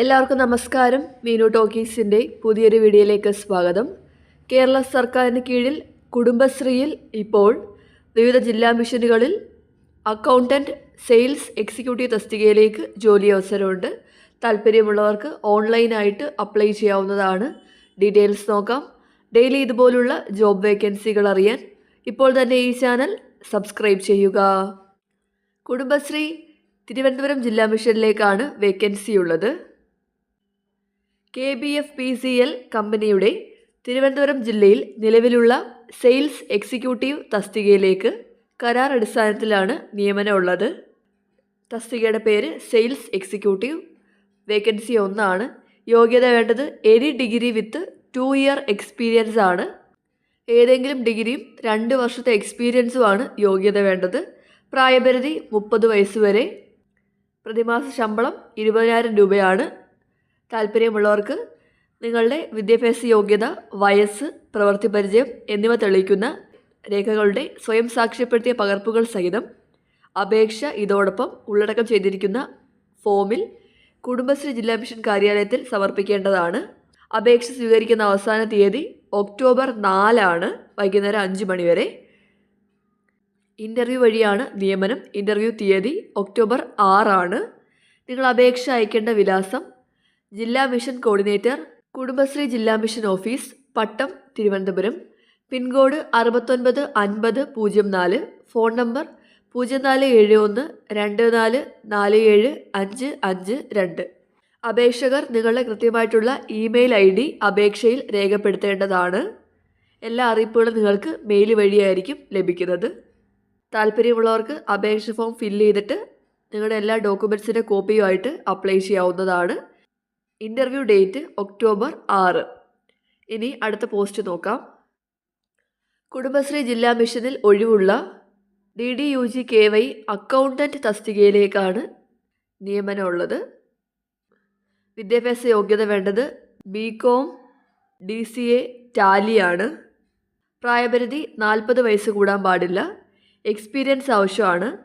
എല്ലാവർക്കും നമസ്കാരം. മീനു ടോക്കീസിന്റെ പുതിയൊരു വീഡിയോയിലേക്ക് സ്വാഗതം. കേരള സർക്കാരിന് കീഴിൽ കുടുംബശ്രീയിൽ ഇപ്പോൾ വിവിധ ജില്ലാ മിഷനുകളിൽ അക്കൗണ്ടന്റ് സെയിൽസ് എക്സിക്യൂട്ടീവ് തസ്തികയിലേക്ക് ജോലി അവസരമുണ്ട്. താല്പര്യമുള്ളവർക്ക് ഓൺലൈനായിട്ട് അപ്ലൈ ചെയ്യാവുന്നതാണ്. ഡീറ്റെയിൽസ് നോക്കാം. ഡെയിലി ഇതുപോലുള്ള ജോബ് വേക്കൻസികൾ അറിയാൻ ഇപ്പോൾ തന്നെ ഈ ചാനൽ സബ്സ്ക്രൈബ് ചെയ്യുക. കുടുംബശ്രീ തിരുവനന്തപുരം ജില്ലാ മിഷനിലേക്കാണ് വേക്കൻസി ഉള്ളത് K B F P C L കമ്പനിയുടെ തിരുവനന്തപുരം ജില്ലയിൽ നിലവിലുള്ള സെയിൽസ് എക്സിക്യൂട്ടീവ് തസ്തികയിലേക്ക് കരാർ അടിസ്ഥാനത്തിലാണ് നിയമനം ഉള്ളത്. തസ്തികയുടെ പേര് സെയിൽസ് എക്സിക്യൂട്ടീവ്. വേക്കൻസി ഒന്നാണ്. യോഗ്യത വേണ്ടത് any degree with two year experience ആണ്. ഏതെങ്കിലും ഡിഗ്രിയും രണ്ട് വർഷത്തെ എക്സ്പീരിയൻസുമാണ് യോഗ്യത വേണ്ടത്. പ്രായപരിധി മുപ്പത് വയസ്സ് വരെ. പ്രതിമാസ ശമ്പളം ഇരുപതിനായിരം രൂപയാണ്. താല്പര്യമുള്ളവർക്ക് നിങ്ങളുടെ വിദ്യാഭ്യാസ യോഗ്യത വയസ്സ് പ്രവൃത്തി പരിചയം എന്നിവ തെളിയിക്കുന്ന രേഖകളുടെ സ്വയം സാക്ഷ്യപ്പെടുത്തിയ പകർപ്പുകൾ സഹിതം അപേക്ഷ ഇതോടൊപ്പം ഉള്ളടക്കം ചെയ്തിരിക്കുന്ന ഫോമിൽ കുടുംബശ്രീ ജില്ലാ മിഷൻ കാര്യാലയത്തിൽ സമർപ്പിക്കേണ്ടതാണ്. അപേക്ഷ സ്വീകരിക്കുന്ന അവസാന തീയതി ഒക്ടോബർ നാലാണ് വൈകുന്നേരം അഞ്ച് മണിവരെ ഇന്റർവ്യൂ വഴിയാണ് നിയമനം. ഇന്റർവ്യൂ തീയതി ഒക്ടോബർ ആറാണ്. നിങ്ങൾ അപേക്ഷ അയക്കേണ്ട വിലാസം ജില്ലാ മിഷൻ കോർഡിനേറ്റർ കുടുംബശ്രീ ജില്ലാ mission office Pattom Thiruvananthapuram. Pin code അറുപത്തൊൻപത് അൻപത് പൂജ്യം നാല്. ഫോൺ നമ്പർ പൂജ്യം നാല് ഏഴ് ഒന്ന് രണ്ട് നാല് നാല് ഏഴ് അഞ്ച് അഞ്ച് രണ്ട്. അപേക്ഷകർ നിങ്ങളുടെ കൃത്യമായിട്ടുള്ള ഇമെയിൽ ഐ ഡി അപേക്ഷയിൽ രേഖപ്പെടുത്തേണ്ടതാണ്. എല്ലാ അറിയിപ്പുകളും നിങ്ങൾക്ക് മെയിൽ വഴിയായിരിക്കും ലഭിക്കുന്നത്. താല്പര്യമുള്ളവർക്ക് അപേക്ഷ ഫോം ഫില്ല് ചെയ്തിട്ട് നിങ്ങളുടെ എല്ലാ ഡോക്യുമെൻസിന്റെ കോപ്പിയുമായിട്ട് അപ്ലൈ ചെയ്യാവുന്നതാണ്. ഇന്റർവ്യൂ ഡേറ്റ് ഒക്ടോബർ ആറ്. ഇനി അടുത്ത പോസ്റ്റ് നോക്കാം. കുടുംബശ്രീ ജില്ലാ മിഷനിൽ ഒഴിവുള്ള D D U G K Y accountant തസ്തികയിലേക്കാണ് നിയമനമുള്ളത്. വിദ്യാഭ്യാസ യോഗ്യത വേണ്ടത് B com D C A ടാലിയാണ്. പ്രായപരിധി നാൽപ്പത് വയസ്സ് കൂടാൻ പാടില്ല. എക്സ്പീരിയൻസ് ആവശ്യമാണ്.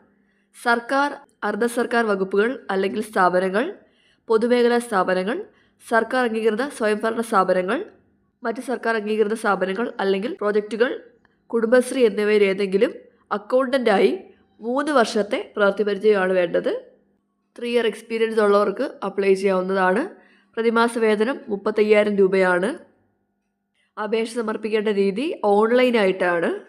സർക്കാർ അർദ്ധ സർക്കാർ വകുപ്പുകൾ അല്ലെങ്കിൽ സ്ഥാപനങ്ങൾ പൊതുമേഖലാ സ്ഥാപനങ്ങൾ സർക്കാർ അംഗീകൃത സ്വയംഭരണ സ്ഥാപനങ്ങൾ മറ്റ് സർക്കാർ അംഗീകൃത സ്ഥാപനങ്ങൾ അല്ലെങ്കിൽ പ്രോജക്റ്റുകൾ കുടുംബശ്രീ എന്നിവയിൽ ഏതെങ്കിലും അക്കൗണ്ടന്റായി മൂന്ന് വർഷത്തെ പ്രവൃത്തി പരിചയമാണ് വേണ്ടത്. ത്രീ ഇയർ എക്സ്പീരിയൻസ് ഉള്ളവർക്ക് അപ്ലൈ ചെയ്യാവുന്നതാണ്. പ്രതിമാസ വേതനം മുപ്പത്തയ്യായിരം രൂപയാണ്. അപേക്ഷ സമർപ്പിക്കേണ്ട രീതി ഓൺലൈനായിട്ടാണ്.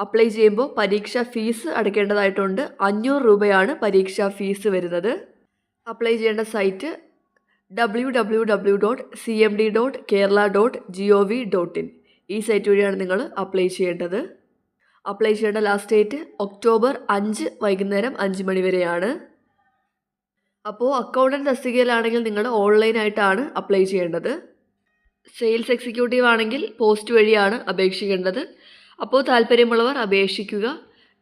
അപ്ലൈ ചെയ്യുമ്പോൾ പരീക്ഷാ ഫീസ് അടയ്ക്കേണ്ടതായിട്ടുണ്ട്. അഞ്ഞൂറ് രൂപയാണ് പരീക്ഷാ ഫീസ് വരുന്നത്. അപ്ലൈ ചെയ്യേണ്ട site W W W dot C M D dot Kerala dot G O V dot in ഈ സൈറ്റ് വഴിയാണ് നിങ്ങൾ അപ്ലൈ ചെയ്യേണ്ടത്. അപ്ലൈ ചെയ്യേണ്ട ലാസ്റ്റ് ഡേറ്റ് ഒക്ടോബർ അഞ്ച് വൈകുന്നേരം അഞ്ച് മണി വരെയാണ്. അപ്പോൾ അക്കൗണ്ടന്റ് തസ്തികയിലാണെങ്കിൽ നിങ്ങൾ ഓൺലൈനായിട്ടാണ് അപ്ലൈ ചെയ്യേണ്ടത്. സെയിൽസ് എക്സിക്യൂട്ടീവ് ആണെങ്കിൽ പോസ്റ്റ് വഴിയാണ് അപേക്ഷിക്കേണ്ടത്. അപ്പോൾ താല്പര്യമുള്ളവർ അപേക്ഷിക്കുക.